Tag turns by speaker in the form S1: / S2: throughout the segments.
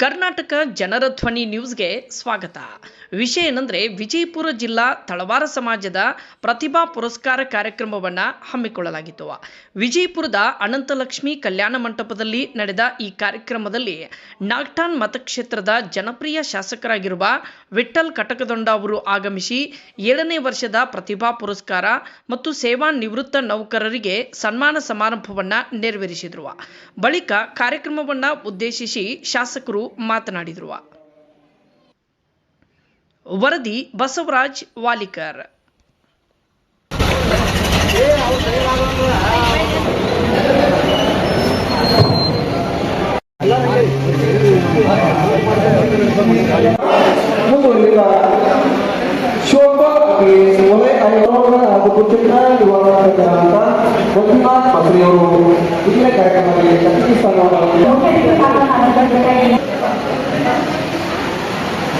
S1: ಕರ್ನಾಟಕ ಜನರ ಧ್ವನಿ ನ್ಯೂಸ್ಗೆ ಸ್ವಾಗತ. ವಿಷಯ ಏನಂದ್ರೆ ವಿಜಯಪುರ ಜಿಲ್ಲಾ ತಳವಾರ ಸಮಾಜದ ಪ್ರತಿಭಾ ಪುರಸ್ಕಾರ ಕಾರ್ಯಕ್ರಮವನ್ನು ಹಮ್ಮಿಕೊಳ್ಳಲಾಗಿತ್ತು. ವಿಜಯಪುರದ ಅನಂತಲಕ್ಷ್ಮಿ ಕಲ್ಯಾಣ ಮಂಟಪದಲ್ಲಿ ನಡೆದ ಈ ಕಾರ್ಯಕ್ರಮದಲ್ಲಿ ನಾಗ್ಟಾನ್ ಮತಕ್ಷೇತ್ರದ ಜನಪ್ರಿಯ ಶಾಸಕರಾಗಿರುವ ವಿಠಲ್ ಕಟಕದೊಂಡ ಅವರು ಆಗಮಿಸಿ ಏಳನೇ ವರ್ಷದ ಪ್ರತಿಭಾ ಪುರಸ್ಕಾರ ಮತ್ತು ಸೇವಾ ನಿವೃತ್ತ ನೌಕರರಿಗೆ ಸನ್ಮಾನ ಸಮಾರಂಭವನ್ನ ನೆರವೇರಿಸಿದ್ರು. ಬಳಿಕ ಕಾರ್ಯಕ್ರಮವನ್ನ ಉದ್ದೇಶಿಸಿ ಶಾಸಕರು ಮಾತನಾಡಿದರು ವರದಿ ಬಸವರಾಜ್ ವಾಲಿಕರ್.
S2: ನಾಲ್ಕು ಸಹೋದರಿಯರೇ, ಶಿಕ್ಷಣ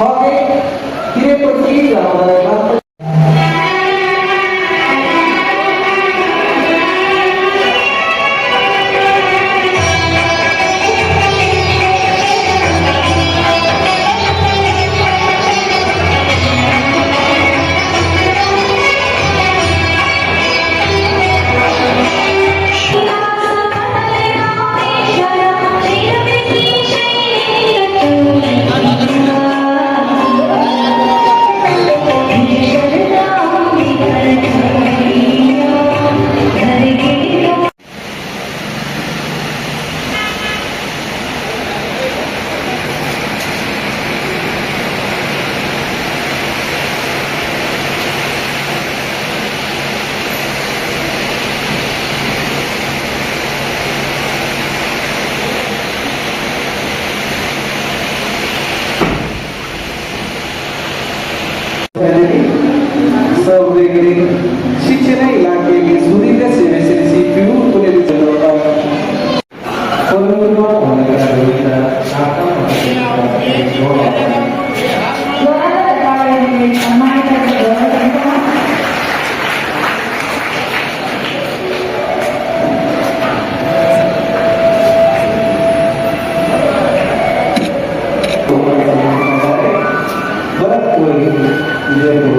S2: হবে। তিনি তো কি আমাদের ಕೊನೆಯಲ್ಲಿ ಹೊರಗಿರುವ ಹೊರಗಡೆಯಿಂದ ಶಾಖಾ ಭರತ್ ಕೋಹ್ಲಿ ವಿಜಯಪುರ ಗೌರವ ಹೇಳುತ್ತಿದ್ದಾರೆ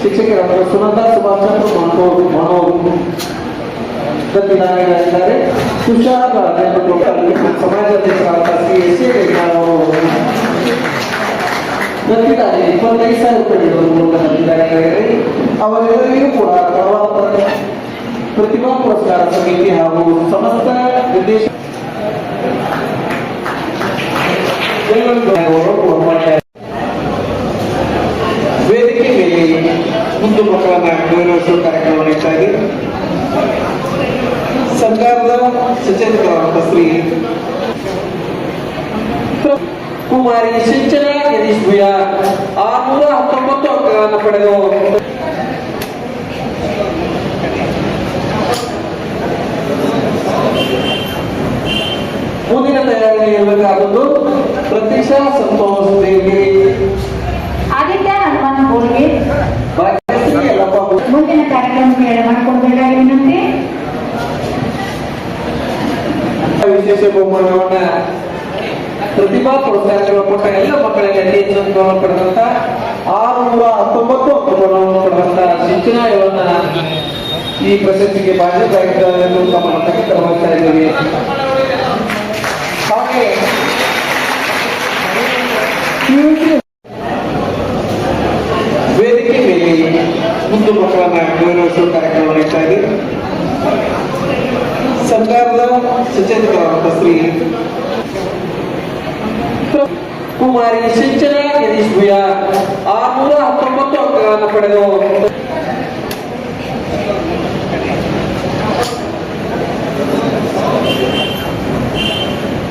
S2: ಶಿಕ್ಷಕರಾದ ಸುನಂದ ಸುಭಾಷ್ ಚಂದ್ರ ಮನೋ ಮನೋ ಗತಿದಾರರಾಗಿದ್ದಾರೆ ಸುಶಾಂತ್ ಅಧ್ಯಕ್ಷರು ಸಮಾಜಾಧ್ಯಕ್ಷರಾದ ಶ್ರೀ ಎಸ್ ಎ ಅವರು ಗತಿದಾರಿ ಇಪ್ಪತ್ತೈದು ಸಾವಿರ ರೂಪಾಯಿ ನೀಡುವ ಮೂಲಕ ಗತಿದಾರರಾಗಿದ್ದಾರೆ ಅವರೆಲ್ಲರಿಗೂ ಕೂಡ ತಳವಾರ ಪ್ರತಿಭಾ ಪುರಸ್ಕಾರ ಸಮಿತಿ ಹಾಗೂ ಸಮಸ್ತ ನಿರ್ದೇಶ ವೇದಿಕೆ ಮೇಲೆ ಮುಂದು ಮಕ್ಕಳನ್ನ ಗೌರವಿಸುವ ಕಾರ್ಯಕ್ರಮ ನಡೀತಾ ಇದೆ ಸರ್ಕಾರದ ಸಚೇತಕರಾದ ಶ್ರೀ ಕುಮಾರಿ ಸಿಂಚನ ಯತೀಶ್ ಭುಯ ಆರ್ನೂರ ಹತ್ತೊಂಬತ್ತು ಅಂಕಗಳನ್ನು ಪಡೆದು. ಮುಂದಿನ ತಯಾರಿ ಇರಬೇಕಾದದ್ದು ಪ್ರತೀಕ್ಷಾ ಸಂತೋಷ ದೇವಿ ಬಹುಮಾನವನ್ನ ಪ್ರತಿಭಾ ಪುರಸ್ಕಾರಗಳು ಕೊಟ್ಟ ಎಲ್ಲ ಮಕ್ಕಳಿಗೆ ಅತಿ ಹೆಚ್ಚು ಅಂಕವನ್ನು ಪಡೆದಂತ ಆರುನೂರ ಹತ್ತೊಂಬತ್ತು ಅಂಕಗಳನ್ನು ಪಡೆದಂತ ಶಿಕ್ಷಣ ಇವನ್ನ ಈ ಪ್ರಶಸ್ತಿಗೆ ಬಾಧ್ಯರಾಗಿದ್ದಾರೆ ಎಂದು ತಮ್ಮ ಮಟ್ಟಕ್ಕೆ ತರವಹಿಸ್ತಾ ಇದ್ದೀವಿ. ಹಾಗೆ ವೇದಿಕೆ ಮೇಲೆ ಮುಂದೆ ಮಕ್ಕಳನ್ನ ಗೌರವಿಸುವ ಕಾರ್ಯಕ್ರಮ ನಡೀತಾ ಇದೆ. ಸರ್ಕಾರದ ಸಚೇತಕರಾದಂಥ ಶ್ರೀ ಕುಮಾರಿ ಸಿಂಚನ ಯತೀಶ್ ಭುಯ ಆರ್ನೂರ ಹತ್ತೊಂಬತ್ತು ಅಂಕಗಳನ್ನು ಪಡೆದು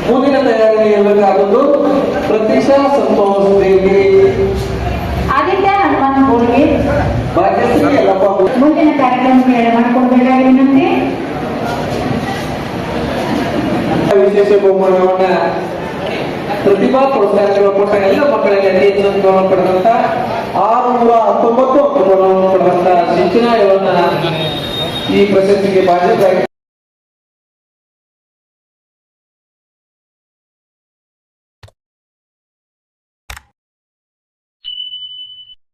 S2: ಮುಂದಿನ ತಯಾರಿ ಇರಬೇಕಾದದ್ದು ಪ್ರತೀಕ್ಷಾ ಸಂತೋಷ್ ದೇವಿ
S3: ಆದಿತ್ಯ ಹನುಮಂತ್ ಬೋಳ್ಗೆ
S2: ಭಾಗ್ಯಶ್ರೀ ಯಲ್ಲಪ್ಪ ಭುಯ.
S3: ಮುಂದಿನ ಕಾರ್ಯಕ್ರಮಗಳಿಗೆ ಮಾಡಿಕೊಡ್ಬೇಕಾಗಿ ವಿನಂತಿ
S2: ಬಹುಮಾನವನ್ನ ಪ್ರತಿಭಾ ಪುರಸ್ಕಾರಗಳು ಕೊಟ್ಟ ಎಲ್ಲ ಮಕ್ಕಳಿಗೆ ಅತಿ ಹೆಚ್ಚು ಅಂಕವನ್ನು ಪಡೆದಂತ ಆರುನೂರ ಹತ್ತೊಂಬತ್ತು ಅಂಕಗಳನ್ನು ಪಡೆದಂತ ಶಿಕ್ಷಣ ಈ ಪ್ರಶಸ್ತಿಗೆ ಬಾಧ್ಯರಾಗಿ